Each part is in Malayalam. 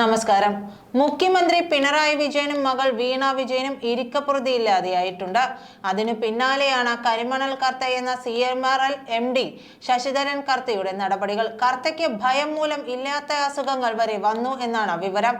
നമസ്കാരം. മുഖ്യമന്ത്രി പിണറായി വിജയനും മകൾ വീണ വിജയനും ഇരിക്കപ്പുറതിയില്ലാതെയായിട്ടുണ്ട്. അതിനു പിന്നാലെയാണ് കരിമണൽ കർത്ത എന്ന C M R L M D Sasidharan കർത്തയുടെ നടപടികൾ. കർത്തയ്ക്ക് ഭയം മൂലം ഇല്ലാത്ത അസുഖങ്ങൾ വരെ വന്നു എന്നാണ് വിവരം.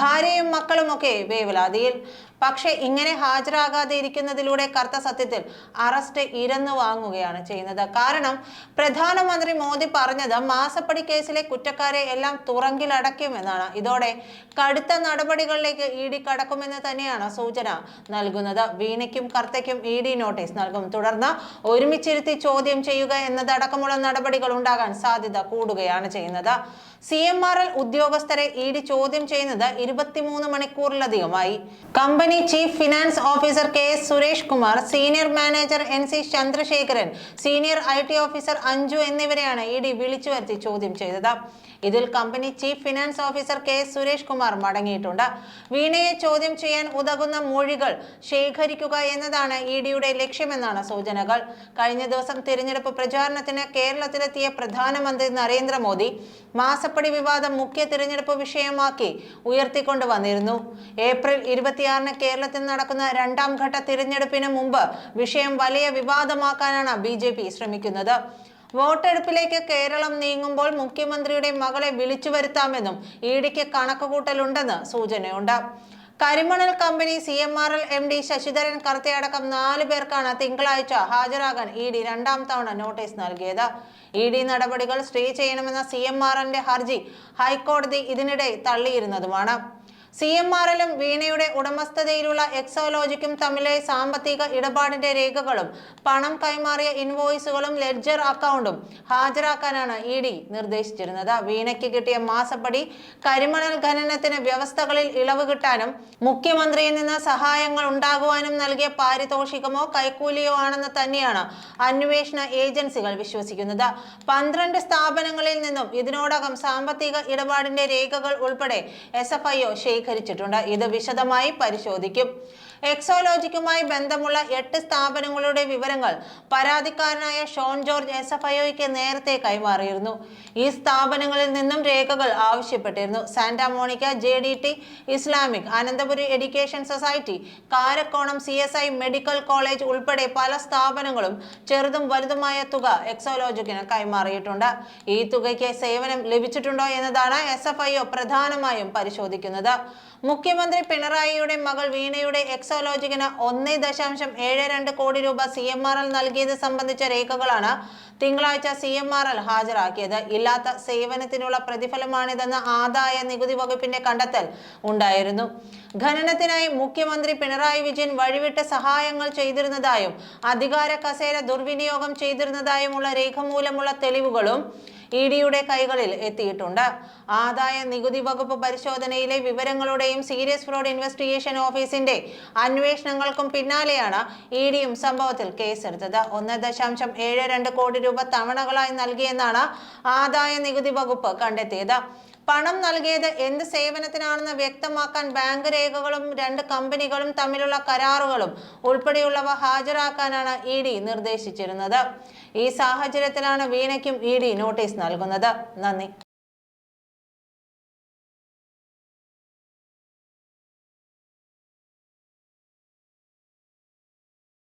ഭാര്യയും മക്കളുമൊക്കെ വേവലാതിയിൽ. പക്ഷേ ഇങ്ങനെ ഹാജരാകാതെ ഇരിക്കുന്നതിലൂടെ കർത്ത സത്യത്തിൽ അറസ്റ്റ് ഇരന്നു വാങ്ങുകയാണ് ചെയ്യുന്നത്. കാരണം പ്രധാനമന്ത്രി മോദി പറഞ്ഞത് മാസപ്പടി കേസിലെ കുറ്റക്കാരെ എല്ലാം തുറങ്കിലടയ്ക്കുമെന്നാണ് ഇതോടെ കടുത്ത നടപടികളിലേക്ക് ഇ ഡി കടക്കുമെന്ന് തന്നെയാണ് സൂചന. നൽകുന്നത് വീണയ്ക്കും കർത്തയ്ക്കും ഇ ഡി നോട്ടീസ് നൽകും. തുടർന്ന് ഒരുമിച്ചിരുത്തി ചോദ്യം ചെയ്യുക എന്നതടക്കമുള്ള നടപടികൾ ഉണ്ടാകാൻ സാധ്യത കൂടുകയാണ് ചെയ്യുന്നത്. സി എം ആർ എൽ ഉദ്യോഗസ്ഥരെ ഇ ഡി ചോദ്യം ചെയ്യുന്നത് ഇരുപത്തിമൂന്ന് മണിക്കൂറിലധികമായി. Company chief finance officer K S Suresh Kumar senior manager N C Chandrasekharan senior I T officer Anju എന്നിവരെയാണ് ഇ ഡി വിളിച്ചു വരുത്തി ചോദ്യം ചെയ്തത്. ഇതിൽ company chief finance officer K Suresh Kumar മടങ്ങിയിട്ടുണ്ട്. വീണയെ ചോദ്യം ചെയ്യാൻ ഉതകുന്ന മൊഴികൾ ശേഖരിക്കുക എന്നതാണ് ഇ ഡിയുടെ ലക്ഷ്യമെന്നാണ് സൂചനകൾ. കഴിഞ്ഞ ദിവസം തിരഞ്ഞെടുപ്പ് പ്രചാരണത്തിന് കേരളത്തിലെത്തിയ പ്രധാനമന്ത്രി നരേന്ദ്രമോദി മാസപ്പടി വിവാദം മുഖ്യ തിരഞ്ഞെടുപ്പ് വിഷയമാക്കി ഉയർത്തിക്കൊണ്ടു വന്നിരുന്നു ഏപ്രിൽ ഇരുപത്തിയാറിന് കേരളത്തിൽ നടക്കുന്ന രണ്ടാം ഘട്ട തിരഞ്ഞെടുപ്പിന് മുമ്പ് വിഷയം വലിയ വിവാദമാക്കാനാണ് ബി ശ്രമിക്കുന്നത്. വോട്ടെടുപ്പിലേക്ക് കേരളം നീങ്ങുമ്പോൾ മുഖ്യമന്ത്രിയുടെ മകളെ വിളിച്ചു വരുത്താമെന്നും ഇ ഡിക്ക് കണക്കുകൂട്ടലുണ്ടെന്ന് സൂചനയുണ്ട്. കരിമണൽ company C M R L M D Sasidharan കർത്തയടക്കം നാല് പേർക്കാണ് തിങ്കളാഴ്ച ഹാജരാകാൻ ഇ ഡി രണ്ടാം തവണ നോട്ടീസ് നൽകിയത്. ഇ ഡി നടപടികൾ സ്റ്റേ ചെയ്യണമെന്ന സി എം ആർ എല്ലിന്റെ ഹർജി ഹൈക്കോടതി ഇതിനിടെ തള്ളിയിരുന്നതുമാണ്. സി എം ആർ എല്ലും വീണയുടെ ഉടമസ്ഥതയിലുള്ള എക്സോലോജിക്കും തമ്മിലെ സാമ്പത്തിക ഇടപാടിന്റെ രേഖകളും പണം കൈമാറിയ ഇൻവോയ്സുകളും ലെഡ്ജർ അക്കൗണ്ടും ഹാജരാക്കാനാണ് ഇ ഡി നിർദ്ദേശിച്ചിരുന്നത്. വീണയ്ക്ക് കിട്ടിയ മാസപ്പടി കരിമണൽ ഖനനത്തിന് വ്യവസ്ഥകളിൽ ഇളവ് കിട്ടാനും മുഖ്യമന്ത്രിയിൽ നിന്ന് സഹായങ്ങൾ ഉണ്ടാകുവാനും നൽകിയ പാരിതോഷികമോ കൈക്കൂലിയോ ആണെന്ന് തന്നെയാണ് അന്വേഷണ ഏജൻസികൾ വിശ്വസിക്കുന്നത്. പന്ത്രണ്ട് സ്ഥാപനങ്ങളിൽ നിന്നും ഇതിനോടകം സാമ്പത്തിക ഇടപാടിന്റെ രേഖകൾ ഉൾപ്പെടെ എസ് എഫ് ഐ ഒ ശേഖരിച്ചിട്ടുണ്ട്. ഇത് വിശദമായി പരിശോധിക്കും. എക്സോലോജിക്കുമായി ബന്ധമുള്ള എട്ട് സ്ഥാപനങ്ങളുടെ വിവരങ്ങൾ പരാതിക്കാരനായ ഷോൺ ജോർജ് എസ് എഫ് ഐഒയ്ക്ക് നേരത്തെ കൈമാറിയിരുന്നു. ഈ സ്ഥാപനങ്ങളിൽ നിന്നും രേഖകൾ ആവശ്യപ്പെട്ടിരുന്നു. Santa Monica J D T Islamic Ananthapuri education society Karakonam C S I medical college ഉൾപ്പെടെ പല സ്ഥാപനങ്ങളും ചെറുതും വലുതുമായ തുക എക്സോലോജിക്കിന് കൈമാറിയിട്ടുണ്ട്. ഈ തുകയ്ക്ക് സേവനം ലഭിച്ചിട്ടുണ്ടോ എന്നതാണ് എസ് എഫ് ഐഒ പ്രധാനമായും പരിശോധിക്കുന്നത്. മുഖ്യമന്ത്രി പിണറായിയുടെ മകൾ വീണയുടെ എക്സോലോജിക്കിന് ഒന്നേ ദശാംശം ഏഴ് രണ്ട് കോടി രൂപ സി എം ആർ എൽ നൽകിയത് സംബന്ധിച്ച രേഖകളാണ് തിങ്കളാഴ്ച സി എം ആർ എൽ ഹാജരാക്കിയത്. ഇല്ലാത്ത സേവനത്തിനുള്ള പ്രതിഫലമാണിതെന്ന് ആദായ നികുതി വകുപ്പിന്റെ കണ്ടെത്തൽ ഉണ്ടായിരുന്നു. ഖനനത്തിനായി മുഖ്യമന്ത്രി പിണറായി വിജയൻ വഴിവിട്ട് സഹായങ്ങൾ ചെയ്തിരുന്നതായും അധികാര കസേര ദുർവിനിയോഗം ചെയ്തിരുന്നതായുമുള്ള രേഖ മൂലമുള്ള തെളിവുകളും ഇ ഡിയുടെ കൈകളിൽ എത്തിയിട്ടുണ്ട്. ആദായ നികുതി വകുപ്പ് പരിശോധനയിലെ വിവരങ്ങളുടെയും സീരിയസ് ഫ്രോഡ് ഇൻവെസ്റ്റിഗേഷൻ ഓഫീസിന്റെ അന്വേഷണങ്ങൾക്കും പിന്നാലെയാണ് ഇ ഡിയും സംഭവത്തിൽ കേസെടുത്തത്. ഒന്ന് ദശാംശം ഏഴ് രണ്ട് കോടി രൂപ തവണകളായി നൽകിയെന്നാണ് ആദായ നികുതി വകുപ്പ് കണ്ടെത്തിയത്. പണം നൽകിയത് എന്ത് സേവനത്തിനാണെന്ന് വ്യക്തമാക്കാൻ ബാങ്ക് രേഖകളും രണ്ട് കമ്പനികളും തമ്മിലുള്ള കരാറുകളും ഉൾപ്പെടെയുള്ളവ ഹാജരാക്കാനാണ് ഇ ഡി നിർദ്ദേശിച്ചിരുന്നത്. ഈ സാഹചര്യത്തിലാണ് വീണയ്ക്കും ഇ ഡി നോട്ടീസ് നൽകുന്നത്. നന്ദി.